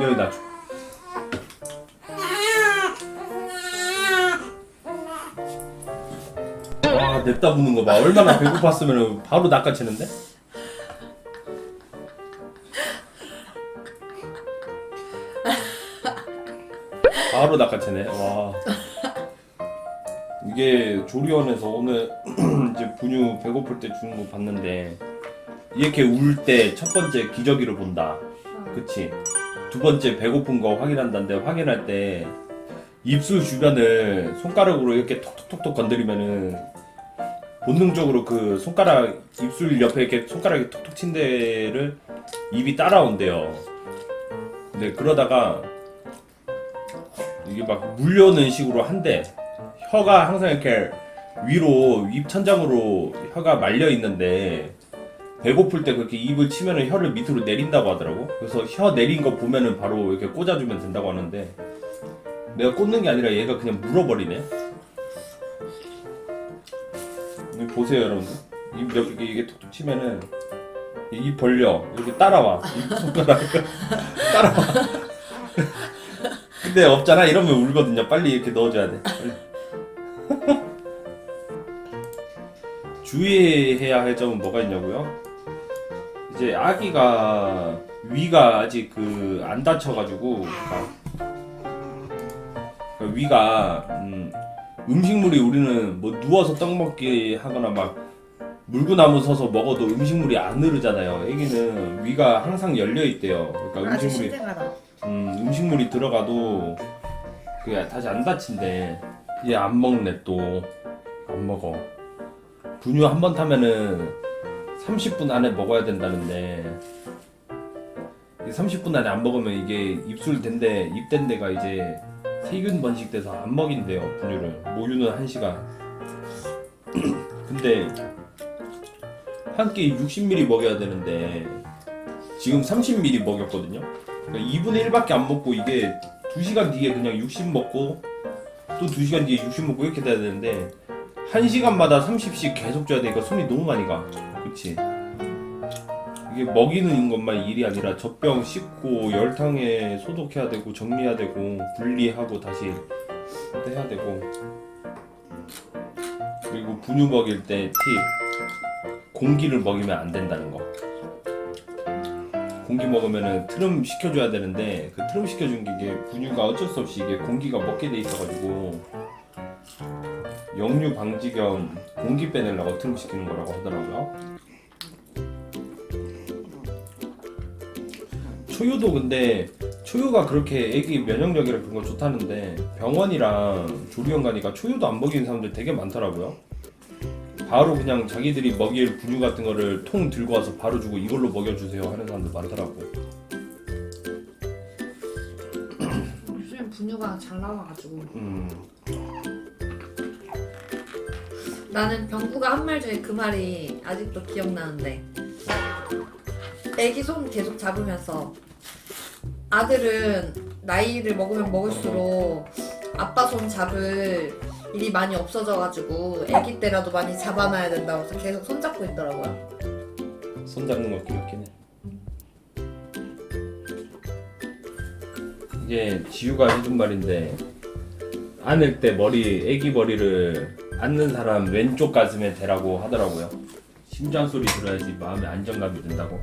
여기 놔줘. 아, 냅다 부는 거 봐. 얼마나 배고팠으면 바로 낚아채는데? 바로 낚아채네. 와. 이게 조리원에서 오늘 이제 분유 배고플 때 주는 거 봤는데 이렇게 울 때 첫 번째 기저귀를 본다. 어. 그치? 두 번째 배고픈 거 확인한다는데 확인할 때 입술 주변을 손가락으로 이렇게 톡톡톡톡 건드리면은 본능적으로 그 손가락 입술 옆에 이렇게 손가락이 톡톡 친 데를 입이 따라온대요. 근데 그러다가 이게 막 물려는 식으로 한대 혀가 항상 이렇게 위로 입 천장으로 혀가 말려 있는데 배고플 때 그렇게 입을 치면은 혀를 밑으로 내린다고 하더라고. 그래서 혀 내린 거 보면은 바로 이렇게 꽂아주면 된다고 하는데 내가 꽂는 게 아니라 얘가 그냥 물어버리네. 보세요 여러분들. 입 옆에 이게 톡톡 치면은 입 벌려 이렇게 따라와. 입 따라와. 근데 없잖아 이러면 울거든요. 빨리 이렇게 넣어줘야 돼. 주의해야 할 점은 뭐가 있냐고요? 이제 아기가 위가 아직 그 안 다쳐가지고 그 위가 음, 음식물이 우리는 뭐 누워서 떡 먹기 하거나 막 물구나무 서서 먹어도 음식물이 안 흐르잖아요. 애기는 위가 항상 열려 있대요. 그러니까 아주 음식물이. 음, 음식물이 들어가도 그게 다시 안 다친대. 얘 안 먹네 또. 안 먹어. 분유 한 번 타면은 30분 안에 먹어야 된다는데. 이 30분 안에 안 먹으면 이게 입술 된데 입된 데가 이제 세균 번식돼서 안 먹인대요 분유를. 모유는 1시간. 근데 한 끼 60ml 먹여야 되는데 지금 30ml 먹였거든요. 그러니까 2분의 1밖에 안 먹고 이게 2시간 뒤에 그냥 60 먹고 또 2시간 뒤에 60 먹고 이렇게 돼야 되는데 1시간마다 30씩 계속 줘야 되니까 손이 너무 많이 가. 그치? 이게 먹이는 것만 일이 아니라 젖병 씻고 열탕에 소독해야 되고 정리해야 되고 분리하고 다시 또 해야 되고. 그리고 분유 먹일 때 팁 공기를 먹이면 안 된다는 거. 공기 먹으면은 트름 시켜줘야 되는데 그 트름 시켜준 게 분유가 어쩔 수 없이 이게 공기가 먹게 돼 있어가지고 역류 방지 겸 공기 빼내려고 트름 시키는 거라고 하더라고요. 초유도 근데 초유가 그렇게 애기 면역력이랑 그런 거 좋다는데 병원이랑 조리원 가니까 초유도 안 먹이는 사람들 되게 많더라고요. 바로 그냥 자기들이 먹일 분유 같은 거를 통 들고 와서 바로 주고 이걸로 먹여주세요 하는 사람들 많더라고. 요즘 분유가 잘 나와가지고 음, 나는 병구가 한 말 중에 그 말이 아직도 기억나는데 애기 손 계속 잡으면서 아들은 나이를 먹으면 먹을수록 아빠 손 잡을 일이 많이 없어져가지고 애기 때라도 많이 잡아놔야 된다고 해서 계속 손 잡고 있더라고요. 손 잡는 거 귀엽긴 해. 이게 지우가 해준 말인데 안을 때 머리 애기 머리를 안는 사람 왼쪽 가슴에 대라고 하더라고요. 심장 소리 들어야지 마음에 안정감이 든다고.